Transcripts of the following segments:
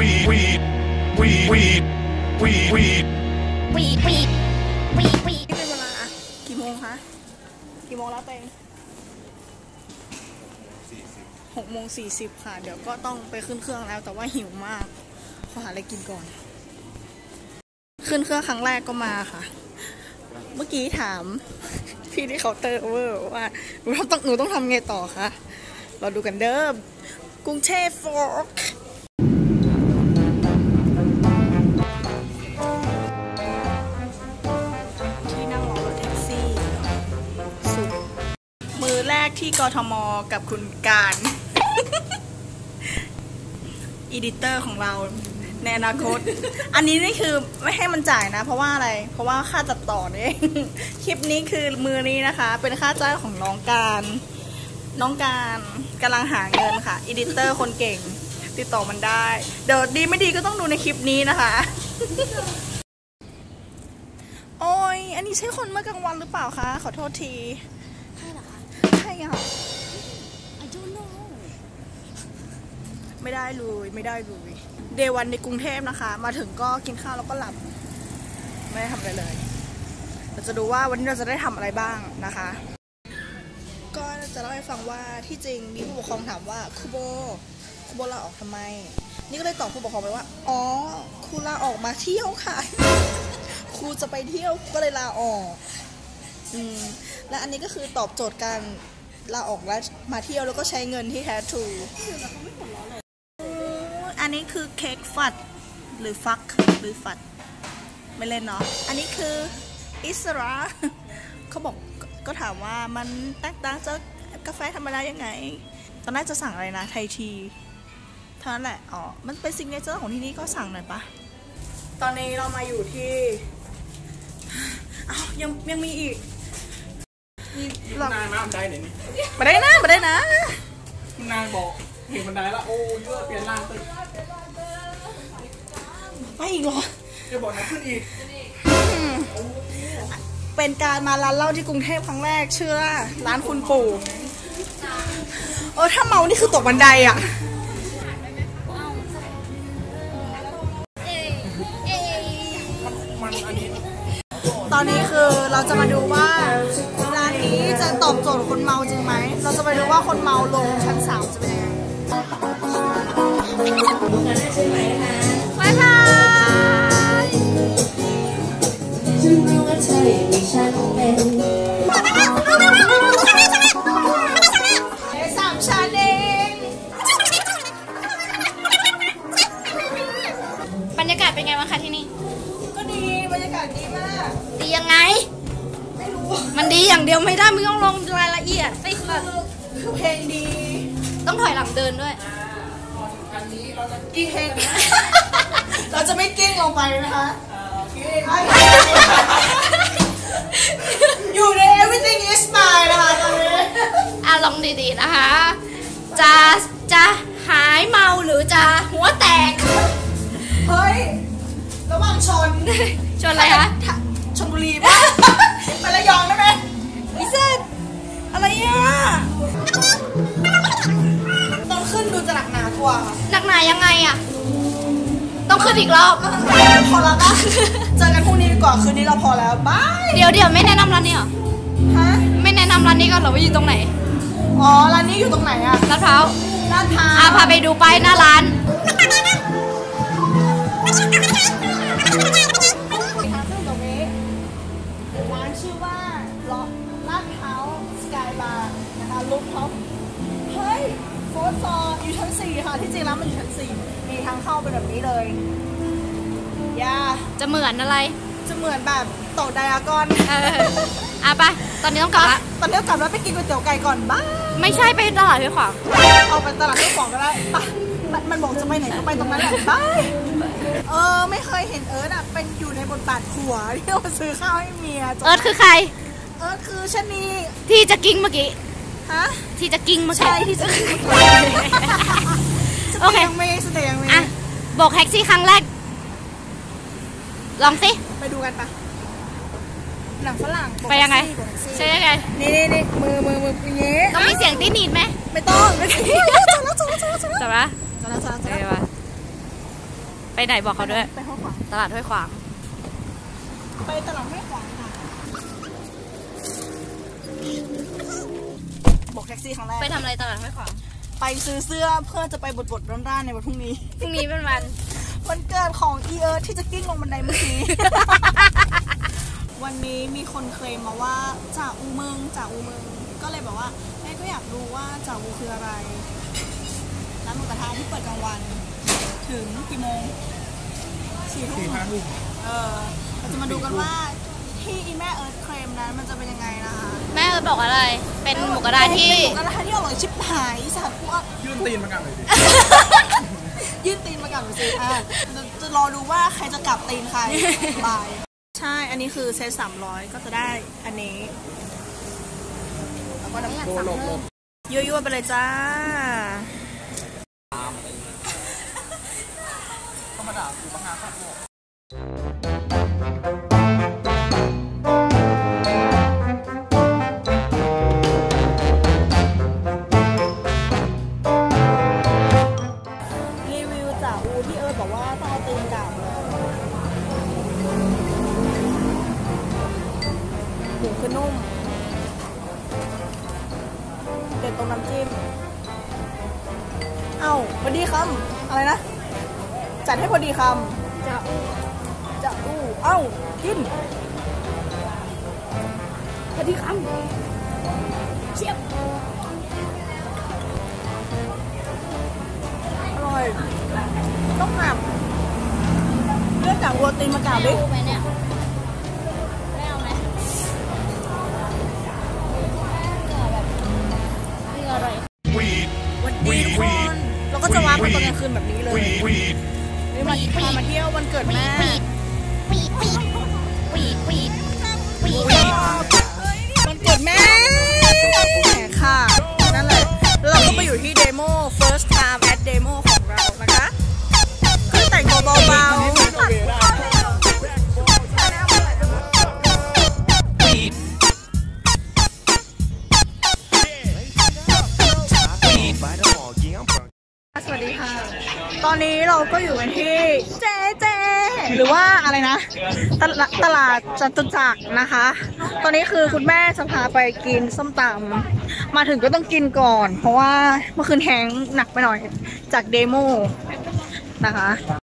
weed, weed, weed, weed, weed, weed. วีดวีดวีดวีดนี่เป็นเวลากี่โมงคะ กี่โมงแล้วเตงหกโมงสี่สิบค่ะ เดี๋ยวก็ต้องไปขึ้นเครื่องแล้ว แต่ว่าหิวมาก ขอหาอะไรกินก่อน ขึ้นเครื่องครั้งแรกก็มาค่ะ เมื่อกี้ถาม พี่ที่เคาน์เตอร์เวอร์ว่าหนูต้องหนูต้องทำไงต่อคะ เราดูกันเดิมกรุงเทพฟอร์ กที่กทมกับคุณการอีดิเตอร์ของเราในอนาคต อันนี้นี่คือไม่ให้มันจ่ายนะ เพราะว่าอะไร เพราะว่าค่าตัดต่อนี่คลิปนี้คือมือนี้นะคะ เป็นค่าจ้างของน้องการ น้องการกำลังหาเงินค่ะอีดิเตอร์คนเก่ง ติดต่อมันได้ เดี๋ยวดีไม่ดีก็ต้องดูในคลิปนี้นะคะ โอ้ยอันนี้ใช่คนเมื่อกลางวันหรือเปล่าคะ ขอโทษที ใช่เหรอคะ ใช่ค่ะ I don't know ไม่ได้เลยไม่ได้เลยเดวันในกรุงเทพนะคะ มาถึงก็กินข้าวแล้วก็หลับ ไม่ได้ทำอะไรเลย เราจะดูว่าวันนี้เราจะได้ทำอะไรบ้างนะคะ ก็จะเล่าให้ฟังว่าที่จริงมีผู้ปกครองถามว่าครูโบครูโบลาออกทำไม นี่ก็เลยตอบผู้ปกครองไปว่า อ๋อครูลาออกมาเที่ยวค่ะ ครูจะไปเที่ยวก็เลยลาออก อืมและอันนี้ก็คือตอบโจทย์การ ลาออกและมาเที่ยวแล้วก็ใช้เงินที่แท้ทรูอันนี้คือเค้กฟัดหรือฟักหรือฟัด ไม่เล่นเนาะ อันนี้คืออิสระเขาบอกก็ถามว่ามันแตกต่างจากกาแฟธรรมดายังไง ตอนแรกจะสั่งอะไรนะ ไทยทีเท่านั้นแหละ อ๋อ มันเป็นซิงเกิลเจอร์ของที่นี่ก็สั่งหน่อยปะ ตอนนี้เรามาอยู่ที่อ้าวยังยังมีอีก มีเรานางน้ำได้ไหนนี่มาได้นะมาได้นะนางบอกเห็นบันไดแล้วโอ้ยเยอะเปลี่ยนร่างตึกไม่อีกเหรอจะบอกนะขึ้นอีก เป็นการมาร้านเหล้าที่กรุงเทพครั้งแรกชื่อว่าร้านคุณปู่เออถ้าเมานี่คือตกบันไดอะเอ้ยเอ้ยมันอันนี้ตอนนี้คือเราจะมาดูว่าร้า นี้จะตอบโจทย์คนเมาจริงไหม เราจะไปดูว่าคนเมาลงชั้นสามจะเป็นยังไงบายบายฉันรู้ว่าเธอยังมีฉันเป็น จะจะหายเมาหรือจะหัวแตก เฮ้ย ระหว่างชนชวนอะไรคะชนบุรีป่ะไประยองได้ไหมวิเศษอะไรอะตอนขึ้นดูจะหนักหนากว่าหนักหนายังไงอะต้องขึ้นอีกรอบพอแล้วปะเจอกันพรุ่งนี้ดีกว่าคืนนี้เราพอแล้วบาย เดี๋ยวเดี๋ยวไม่แนะนำร้านนี้เหรอ ฮะ ไม่แนะนำร้านนี้ก่อนเหรอว่าอยู่ตรงไหน อ๋อ ร้านนี้อยู่ตรงไหนอะลาดพร้าวลาดพร้าวอะพาไปดูป้ายหน้าร้านทางขึ้นตรงนี้ร้านชื่อว่าล็อกลาดพร้าวสกายบาร์นะคะลูกท็อปเฮ้ยโฟร์ฟอร์อยู่ชั้นสี่ค่ะ ที่จริงแล้วมันอยู่ชั้นสี่มีทางเข้าเป็นแบบนี้เลยอย่าจะเหมือนอะไร จะเหมือนแบบตกไดอากอน เอออะไป ตอนนี้ต้องกลับละ ตอนนี้กลับแล้วไปกินก๋วยเตี๋ยวไก่ก่อนบ้า ไม่ใช่ไปตลาดห้วยขวางเอาไปตลาดเจ้าของก็ได้ไปมันมันบอกจะไปไหนก็ไปตรงนั้นแหละบายเออไม่เคยเห็นเอิร์ธอะเป็นอยู่ในบทบาทผัวที่มาซื้อข้าวให้เมียเอิร์ธคือใคร เอิร์ธคือชะนีที่จะกิ้งเมื่อกี้ฮะที่จะกิ้งเมื่อกี้ใช่ที่จะมีโอเคยังไม่สเตย์ยังไม่อะโบกแท็กซี่ครั้งแรกลองสิไปดูกันปะ หนังฝรั่งปกไปยังไงแท็กซี่ใช่ยังไงนี่นี่นี่มือมือมืออย่างงี้ต้องมีเสียงตีหนีดไหมไม่ต้องไม่ต้องจอดแล้วจอดแล้วจอดแล้วจอดแล้วจับปะจอดแล้วจอดแล้วจอดเอแล้วอวะไปไหนบอกเขาด้วยไปห้องขวางตลาดห้วยขวางไปตลาดไม่ขวางค่ะบอกแท็กซี่ครั้งแรกไปทำอะไรตลาดห้วยขวางไปซื้อเสื้อเพื่อจะไปบดบดๆร้านๆในวันพรุ่งนี้พรุ่งนี้เป็นวันวันเกิดของอีเอิร์ธที่จะกิ้งลงบันไดเมื่อกี้ วันนี้มีคนเคลมมาว่าจ่าอูเมืองจ่าอูเมืองก็เลยแบบว่าแม่ก็อยากรู้ว่าจ่าอูคืออะไรร้านหมูกระทะที่เปิดกลางวัน ถึงกี่โมงสี่ทุ่สี่มห้าทุ่มเออเราจะมาดูกันว่าที่อีแม่เอิร์ธเคลมนั้นมันจะเป็นยังไงนะคะแม่เอิร์ธบอกอะไร เป็นหมูกระทะที่ เป็นหมูกระทะที่อร่อยชิบหายสัตว์พวก ยื่นตีนมากันเลยดิ ยื่นตีนมากับหนูสิอะจะจะรอดูว่าใครจะกลับตีนใครบาย ใช่ อันนี้คือเซตสามร้อยก็จะได้อันนี้ แล้วก็น้ำโดนหลบหลบยั่วๆไปเลยจ้าธรรมดาคือปัญหาครับ คำอะไรนะ จัดให้พอดีคำจะอู้จะอู้ เอ้า กิน พอดีคำเชียบอร่อย ต้องกลับเลือกจากวัวตีนมากราบดิ สวัสดีค่ะ ตอนนี้เราก็อยู่กันที่เจเจ หรือว่าอะไรนะ ตลาดตลาดจตุจักรนะคะ ตอนนี้คือคุณแม่จะพาไปกินส้มตำมาถึงก็ต้องกินก่อน เพราะว่าเมื่อคืนแฮงหนักไปหน่อยจากเดโมนะคะ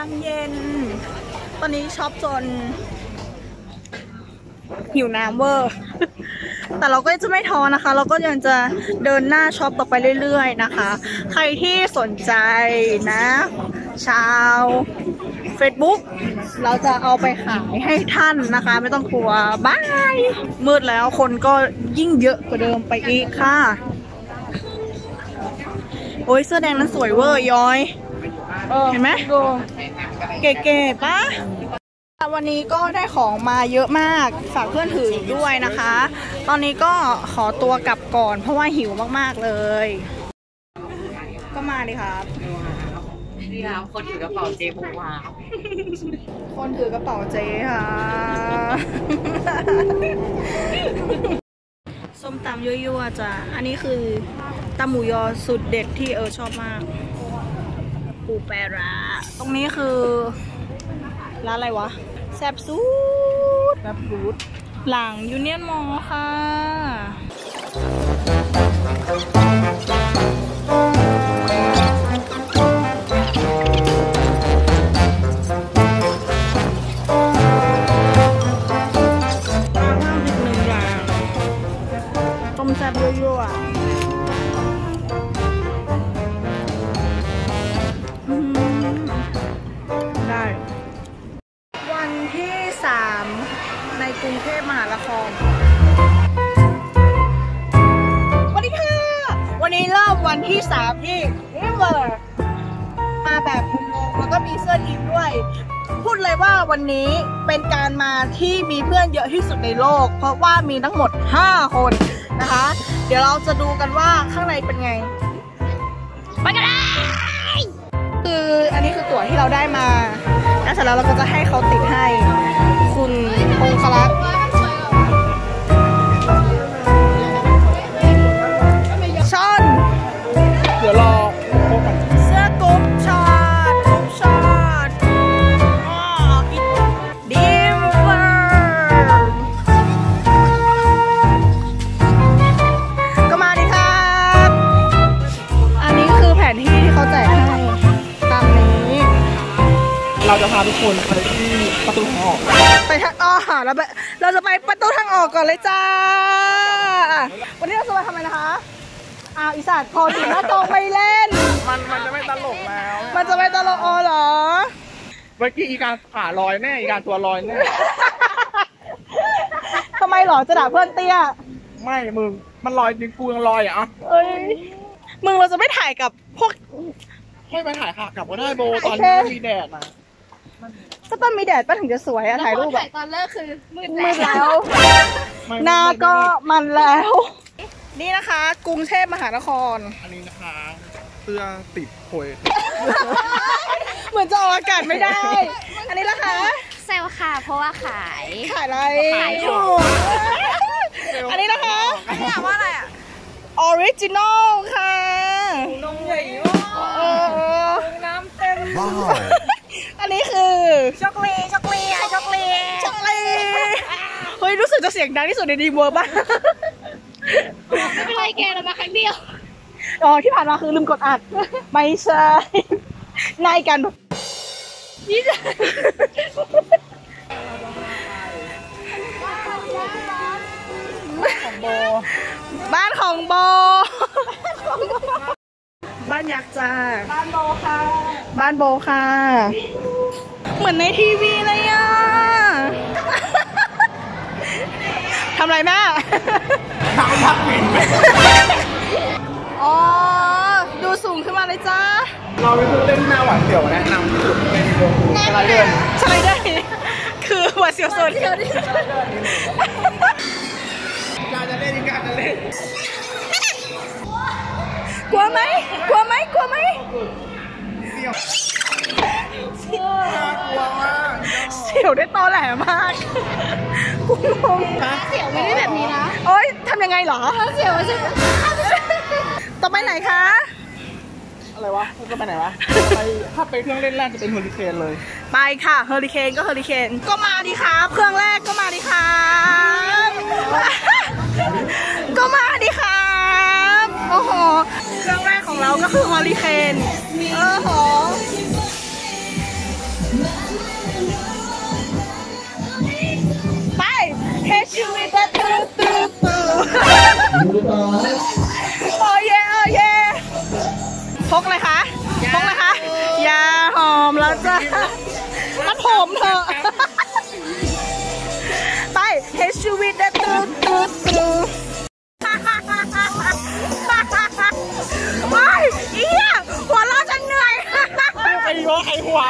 ามเย็น ตอนนี้ช็อปจน หิวน้ำเวอร์ แต่เราก็จะไม่ท้อนะคะ เราก็ยังจะเดินหน้าช็อปต่อไปเรื่อยๆนะคะ ใครที่สนใจนะ ชาว Facebook เราจะเอาไปขายให้ท่านนะคะ ไม่ต้องกลัวบาย มืดแล้วคนก็ยิ่งเยอะกว่าเดิมไปอีกค่ะ โอ้ยเสื้อแดงนั้นสวยเวอร์ย้อย เห็นไหมเก๋ๆปะวันนี้ก็ได้ของมาเยอะมากฝากเพื่อนถือด้วยนะคะ ตอนนี้ก็ขอตัวกลับก่อน เพราะว่าหิวมากๆเลย ก็มาดิครับนี่ครับคนถือกระเป๋าเจบูวาครับคนถือกระเป๋าเจ๊ค่ะส้มตำยั่วๆจ้ะอันนี้คือตำหมูยอสุดเด็ดที่เออชอบมาก ปูแปราตรงนี้คือร้านอะไรวะ แซบซูดแซบซูดหลังยูเนียนมอค่ะ วันนี้เป็นการมาที่มีเพื่อนเยอะที่สุดในโลก เพราะว่ามีทั้งหมด 5 คนนะคะ เดี๋ยวเราจะดูกันว่าข้างในเป็นไงไปกันเลยคืออันนี้คือตั๋วที่เราได้มาแล้วเสร็จแล้วเราก็จะให้เขาติดให้ คุณองคลักษ์ เราไปเราจะไปประตูทางออกก่อนเลยจ้า วันนี้เราจะมาทำอะไรนะคะอ้าวอีสัตว์พอถึงหน้าตองไปเล่น มันมันจะไม่ตลกแล้วมันจะไปตลกอ๋อเหรอ เมื่อกี้อีการขาลอยแน่อีการตัวลอยแน่ทำไมหรอจะด่าเพื่อนเตี้ย ไม่มึงมันลอยจริงกูยังลอยอะอะเอ้ยมึงเราจะไม่ถ่ายกับพวกไม่ไปถ่ายค่ะกลับก็ได้โบตอนโอเคนี้ไม่มีแดดนะ ถ้าต้นมีแดดป้าถึงจะสวยอะถ่ายรูปอะตอนเลิกคือมืดมืดแล้วไม่หน้าก็ไม่มันแล้ว นี่นะคะ กรุงเทพมหานคร อันนี้นะคะเสื้อติดโพยเหมือนจะออกอากาศไม่ได้ อันนี้นะคะเซลค่ะเพราะว่าขายขายอะไรขายถูกอันนี้นะคะถามว่าอะไรอะออริจินอลค่ะนมใหญ่น้ำเต็ม อันนี้คือช็อกโกแลตช็อกโกแลตช็อกโกแลตช็อกโกแลตเฮ้ยรู้ สึกจะเสียงดังที่สุดในดีเวอร์ป่ะไม่เป็นไรแกเรามาครั้งเดียว อ๋อที่ผ่านมาคือลืมกดอัด ไม่ใช่นายกันนี่จะของโบ บ้านของโบ บ้านยักษ์จ้า บ้านโบค่ะ บ้านโบค่ะ เหมือนในทีวีเลยอะ ทำไรแม่ทำทักหมิ่นไหมอ๋อ ดูสูงขึ้นมาเลยจ้า เราไปเล่นแมวหวานเสี่ยวแนะนำสุดเป็นโบกูอะไรเดินใช่ได้คือหัวเสียวสุดการจะเล่นอีการจะเล่น กลัวไหม กลัวไหม กลัวไหมเสี่ยวน่ากลัวมากเสียวได้ตอแหลมาก กูงงเสียวไม่ได้แบบนี้นะโอ๊ยทำยังไงเหรอเสียวใช่ไหมต่อไปไหนคะ อะไรวะมันจะไปไหนวะ ไปถ้าไปเครื่องเล่นแรกจะเป็นเฮอริเคนเลย ไปค่ะเฮอริเคนก็เฮอริเคนก็มาดิครับเครื่องแรกก็มาดิครับก็มาดิครับโอ้โหเครื่องแรกของเราก็คือเฮอริเคนโอ้โห ชูวิตตูตูตูโอ้เย่โอ้เย่พกเลยคะพกเลยคะยาหอมแล้วจ้ะมัดผมเถอะไปเฮชูวิตตูตูตูไปเอี้ยหัวเราะฉันเหนื่อยไอ้วะไอ้หัว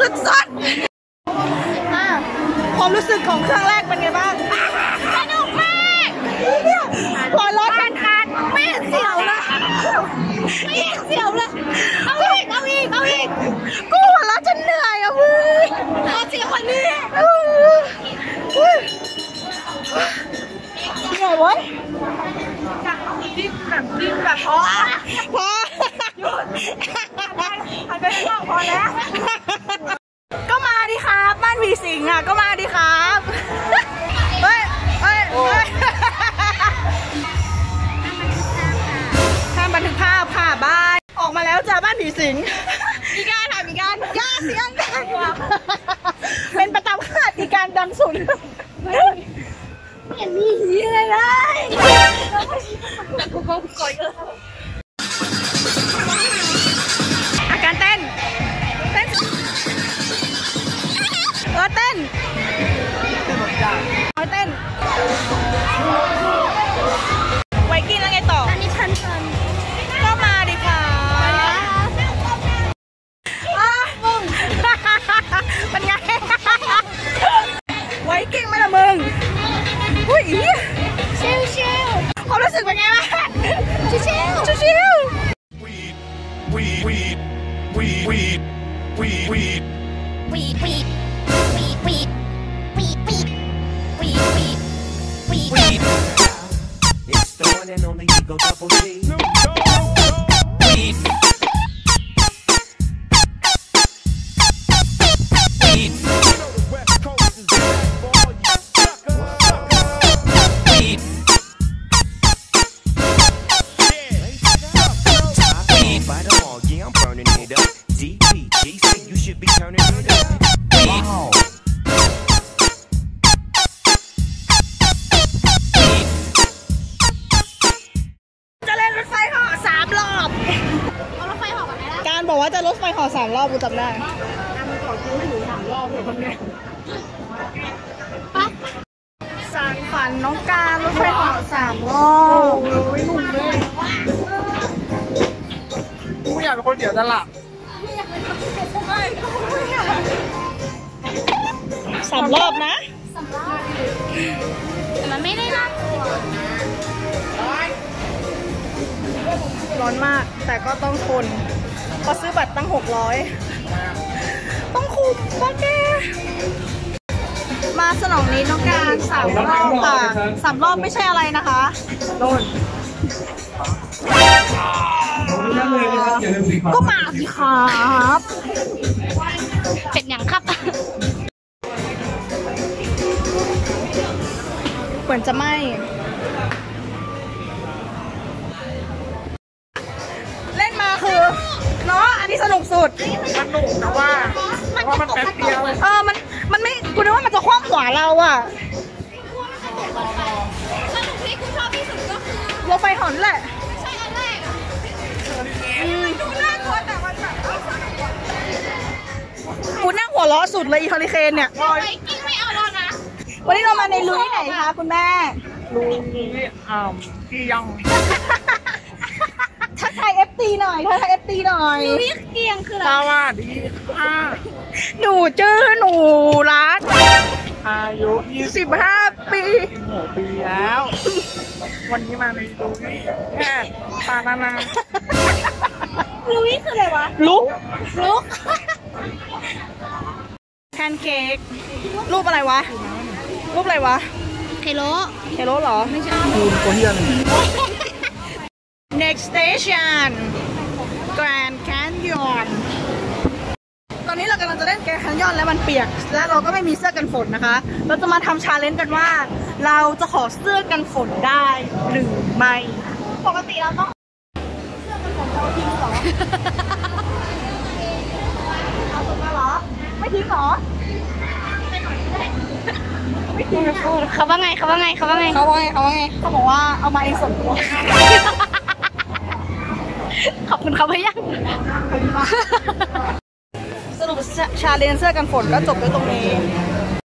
สุดสุดอะความรู้สึกของเครื่องแรกเป็นไงบ้าง สนุกมากหัวเร้อนคันคันไม่เห็นเสียวเลยไม่เห็นเสียวเลยเอาอีก เอาอีก เอาอีก กูหัวเร้อนจนเหนื่อยอะเว้ยขอเสียวกว่านี้เออเฮ้ยเหนื่อยเว้ยดิ้นแบบดิ้นแบบพอพอ หยุดหันไปข้างนอกพอแล้ว ก็มาดิครับ บ้านผีสิงอะ ก็มาดิครับ เฮ้ยเฮ้ยเฮ้ยห้ามบันทึกภาพค่ะบายออกมาแล้วจ้าบ้านผีสิงอีการถามอีการย่าเสียงดังเป็นประจำคาดอีการดังสุด อีชิวชิวความรู้สึกเป็นไงบ้างชิวชิวชิวชิววีวีวีวีวีวีวีวีวีวีวีวีวีวีวีวี It's the one and only Eagle Double D. เหอสามรอบกูจำได้ไปสารฝันน้องการรถไฟเหอสามรอบโอ้ยหนุ่มเลยกูอยากเป็นคนเดียวจะหลับสามรอบนะแต่มันไม่ได้น่ากลัวร้อนมากแต่ก็ต้องทนเพอซื้อบัตรตั้งหกร้อยต้องคุ้มก็แก มาสนองนี้น้องการสามรอบค่ะสามรอบไม่ใช่อะไรนะคะโดนก็มาสิครับเป็ดหยังครับ เหมือนจะไหม สนุกนะว่าแต่ว่ามันแป๊บเดียวเออ มัน มันไม่กูนึกว่ามันจะคว่ำหัวเราอะสนุกที่กูชอบที่สุดก็คือรถไฟหอนแหละ ไม่ใช่อันแรกอะดูน่ากลัวแต่มันแบบกูนั่งหัวเราะสุดเลยอีฮอริเคนเนี่ยไวกิ้งไม่เอาแล้วนะ วันนี้เรามาในลุยไหนคะคุณแม่ ลุงนี้อ่าพี่ยัง ทักทายเอฟตีหน่อยทักทายเอฟตีหน่อยลุยเกียงคืออะไรสวัสดีค่ะ หนูชื่อหนูรัตอายุยี่สิบสิบห้าปีหกปีแล้ว วันนี้มาในลุยแค่ปานานาลุยคืออะไรวะลุกลุกแพนเค้กรูปอะไรวะ รูปอะไรวะเฮโลเฮโร่เหรอ ไม่ใช่ คูณตัวเฮียเลย next station Grand Canyon ตอนนี้เรากำลังจะเล่น Grand Canyon แล้วมันเปียก และเราก็ไม่มีเสื้อกันฝนนะคะ เราจะมาทำชาเลนจ์กันว่า เราจะขอเสื้อกันฝนได้หรือไม่ ปกติเราต้องเสื้อกันฝนจะเอาทิ้งเหรอเอาตรงมาเหรอ ไม่ทิ้งเหรอเขาว่าไงเขาว่าไงเขาว่าไงเขาว่าไงเขาว่าไงเขาบอกว่าเอามาเองส่วนตัว ขอบคุณเขาไปยังสรุปชาเลนเซอร์กันฝนก็จบด้วยตรงนี้